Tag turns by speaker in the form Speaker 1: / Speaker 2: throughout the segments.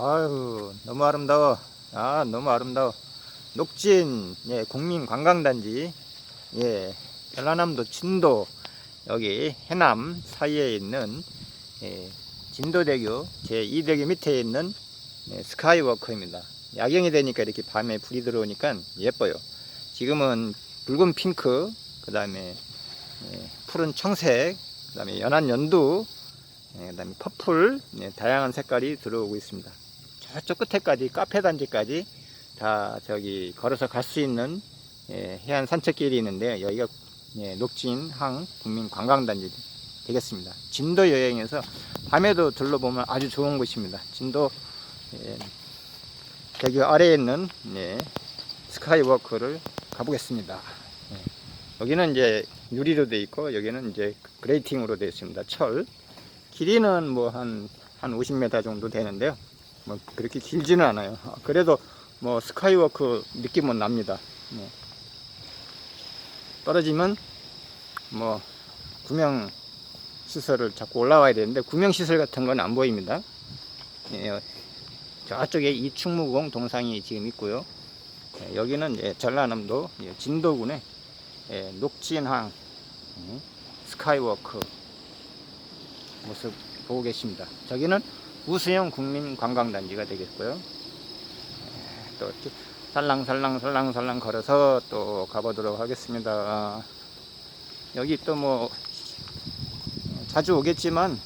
Speaker 1: 아유, 너무 아름다워. 아, 너무 아름다워. 녹진, 예, 국민 관광단지, 예, 전라남도 진도, 여기 해남 사이에 있는, 예, 진도대교 제2대교 밑에 있는 예, 스카이워크입니다. 야경이 되니까 이렇게 밤에 불이 들어오니까 예뻐요. 지금은 붉은 핑크, 그 다음에 예, 푸른 청색, 그 다음에 연한 연두, 예, 그 다음에 퍼플, 예, 다양한 색깔이 들어오고 있습니다. 저쪽 끝에까지, 카페 단지까지 다 저기 걸어서 갈 수 있는 예, 해안 산책길이 있는데 여기가 예, 녹진항 국민관광단지 되겠습니다. 진도 여행에서 밤에도 둘러보면 아주 좋은 곳입니다. 진도 예, 대교 아래에 있는 예, 스카이워크를 가보겠습니다. 예, 여기는 이제 유리로 되어 있고 여기는 이제 그레이팅으로 되어 있습니다. 철 길이는 뭐 한 한 50m 정도 되는데요. 뭐 그렇게 길지는 않아요. 아, 그래도 뭐 스카이워크 느낌은 납니다. 네. 떨어지면 뭐 구명 시설을 자꾸 올라와야 되는데 구명 시설 같은 건 안 보입니다. 예, 저쪽에 이충무공 동상이 지금 있고요. 예, 여기는 예, 전라남도 예, 진도군의 예, 녹진항 예, 스카이워크 모습 보고 계십니다. 저기는 우수영 국민관광단지가 되겠고요. 예, 또쭉 살랑살랑 살랑살랑 걸어서 또 가보도록 하겠습니다. 여기 또 뭐 자주 오겠지만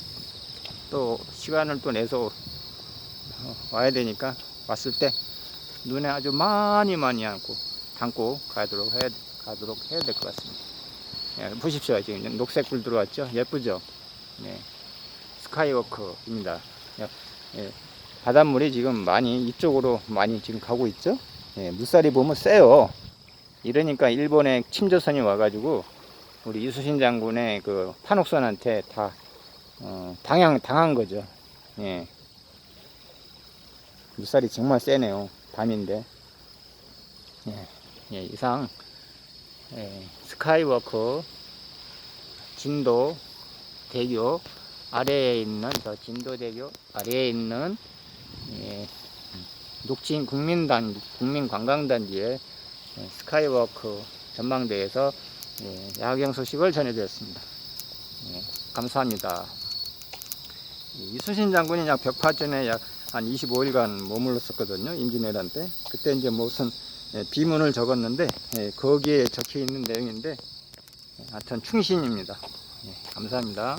Speaker 1: 또 시간을 또 내서 어, 와야 되니까 왔을 때 눈에 아주 많이 많이 안고 담고 가도록 해야 가도록 해야 될 것 같습니다. 예, 보십시오 지금 녹색불 들어왔죠? 예쁘죠? 네. 스카이워크입니다. 예, 예, 바닷물이 지금 많이 이쪽으로 많이 지금 가고 있죠? 예, 물살이 보면 세요. 이러니까 일본의 침조선이 와가지고 우리 이수신 장군의 그 판옥선한테 다 어, 당양 당한 거죠. 예. 물살이 정말 세네요. 밤인데. 예, 예, 이상 예, 스카이워크 진도 대교 아래에 있는 저 진도대교 아래에 있는 예, 녹진 국민단 국민관광단지의 예, 스카이워크 전망대에서 예, 야경 소식을 전해드렸습니다. 예, 감사합니다. 이 이순신 장군이 약 벽파 전에 약 한 25일간 머물렀었거든요. 임진왜란 때. 그때 이제 무슨 예, 비문을 적었는데 예, 거기에 적혀 있는 내용인데 예, 하여튼 충신입니다. 예, 감사합니다.